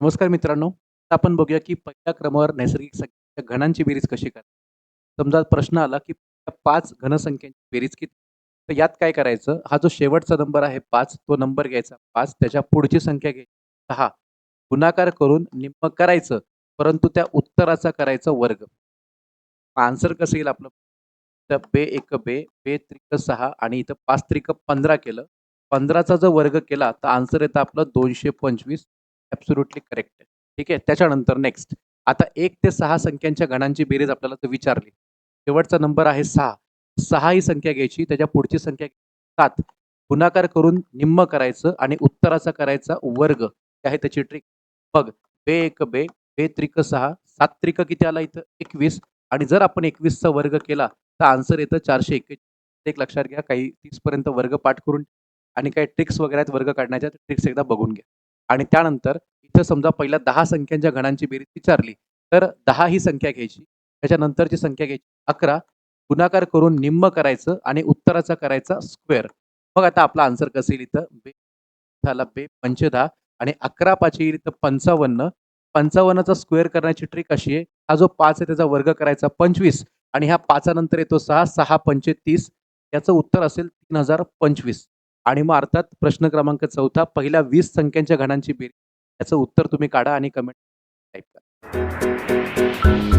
नमस्कार मित्रांनो. आपण बघूया की पहिल्या क्रमावर नैसर्गिक संख्येच्या घनांची बेरीज कशी करायची? समजा प्रश्न आला की पाच घनसंख्यांची बेरीज किती? तर यात काय करायचं? हा जो शेवटचा नंबर आहे पाच तो नंबर घ्यायचा. पाच त्याच्या पुढची संख्या घ्यायची. सहा. गुणाकार करून निम्म करायचं परंतु त्या उत्तराचा करायचा वर्ग. आन्सर कसं येईल आपलं? तर बे एक बे बे त्रिक सहा आणि इथं पाच त्रिक पंधरा केलं. पंधराचा जर वर्ग केला तर आन्सर येतं आपलं दोनशे पंचवीस ॲब्सोल्युटली करेक्ट आहे. ठीक आहे? त्याच्यानंतर नेक्स्ट आता एक ते सहा संख्यांच्या गणांची बेरीज आपल्याला तर विचारली. शेवटचा नंबर आहे सहा. सहा ही संख्या घ्यायची त्याच्या पुढची संख्या सात. गुणाकार करून निम्म करायचं आणि उत्तराचा करायचा वर्ग. आहे त्याची ट्रिक बघ बे एक बे बे त्रिक सहा. सात त्रिक किती आला इथं? एकवीस. आणि जर आपण एकवीसचा वर्ग केला तर आन्सर येतं चारशे एक्केचाळीस एक लक्षात घ्या काही तीसपर्यंत वर्ग पाठ करून आणि काही ट्रिक्स वगैरे आहेत वर्ग काढण्याच्या ट्रिक्स एकदा बघून घ्या. आणि त्यानंतर इथं समजा पहिल्या दहा संख्यांच्या गणांची बेरीज विचारली तर दहा ही संख्या घ्यायची. त्याच्यानंतरची संख्या घ्यायची. अकरा गुणाकार करून निम्म करायचं आणि उत्तराचा करायचा स्क्वेअर. मग आता आपला आन्सर कसं येईल इथं? बे झाला बे पंचदहा आणि अकरा पाच येईल इथं पंचावन्न. पंचावन्नचा स्क्वेअर करण्याची ट्रिक अशी आहे हा जो पाच आहे त्याचा वर्ग करायचा पंचवीस आणि ह्या पाचानंतर येतो सहा सहा पंचे तीस याचं उत्तर असेल तीन हजार पंचवीस. आणि मग अर्थात प्रश्न क्रमांक चौथा पहिल्या वीस संख्यांच्या घणांची बेरीज. याचं उत्तर तुम्ही काढा आणि कमेंट टाईप करा.